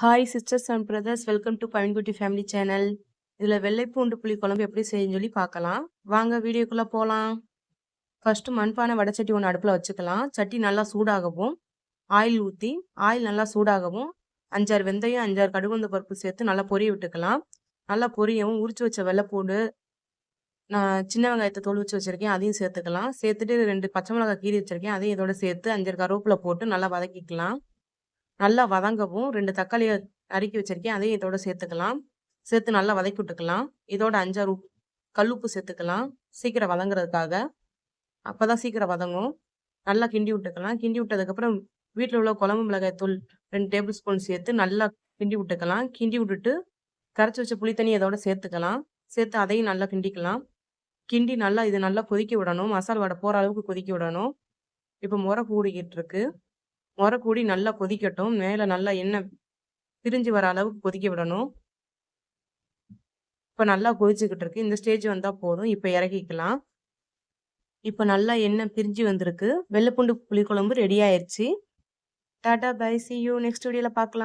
Hi sisters and brothers welcome to பயன் குட்டி family channel இதில் வெள்ளைப்பூண்டு புளி குழம்பு எப்படி செய்யுன்னு சொல்லி பார்க்கலாம். வாங்க வீடியோக்குள்ளே போகலாம் ஃபஸ்ட்டு மண்பானை வடைச்சட்டி ஒன்று அடுப்பில் வச்சுக்கலாம். சட்டி நல்லா சூடாகவும் ஆயில் ஊற்றி ஆயில் நல்லா சூடாகவும் அஞ்சாறு வெந்தயம் அஞ்சாறு கடுகுந்த பருப்பு சேர்த்து நல்லா பொரிய விட்டுக்கலாம். நல்லா பொரியவும் உரிச்சு வச்ச வெள்ளைப்பூண்டு நான் சின்ன வெங்காயத்தை தோல் வச்சு வச்சுருக்கேன் அதையும் சேர்த்துக்கலாம். சேர்த்துட்டு ரெண்டு பச்சை மிளகாய் கீரி வச்சுருக்கேன் அதையும் இதோட சேர்த்து அஞ்சாறு கருவேப்பில் போட்டு நல்லா வதக்கிக்கலாம். நல்லா வதங்கவும் ரெண்டு தக்காளியை நறுக்கி வச்சிருக்கேன். அதையும் இதோட சேர்த்துக்கலாம். சேர்த்து நல்லா வதக்கி விட்டுக்கலாம். இதோட அஞ்சாறு உப்பு கல்லுப்பு சேர்த்துக்கலாம். சீக்கிரம் வதங்குறதுக்காக. அப்போ தான் சீக்கிரம் வதங்கும். நல்லா கிண்டி விட்டுக்கலாம். கிண்டி விட்டதுக்கப்புறம் வீட்டில் உள்ள குழம்பு மிளகாய் தூள் ரெண்டு டேபிள் ஸ்பூன் சேர்த்து நல்லா கிண்டி விட்டுக்கலாம். கிண்டி விட்டுட்டு கரைச்சி வச்ச புளி தண்ணி இதோட சேர்த்துக்கலாம். சேர்த்து அதையும் நல்லா கிண்டிக்கலாம். கிண்டி நல்லா இது நல்லா கொதிக்க விடணும். மசால் வடை போகிற அளவுக்கு கொதிக்க விடணும். இப்போ முறை கூடிக்கிட்டு இருக்கு. முறக்கூடி நல்லா கொதிக்கட்டும். மேலே நல்லா எண்ணெய் பிரிஞ்சு வர அளவுக்கு கொதிக்க விடணும். இப்போ நல்லா கொதிச்சுக்கிட்டு இருக்கு. இந்த ஸ்டேஜ் வந்தால் போதும். இப்போ இறக்கிக்கலாம். இப்போ நல்லா எண்ணெய் பிரிஞ்சு வந்திருக்கு. வெள்ளைப்பூண்டு புளிக்குழம்பு ரெடி ஆயிடுச்சு tata bye see you next வீடியோவில் பார்க்கலாம்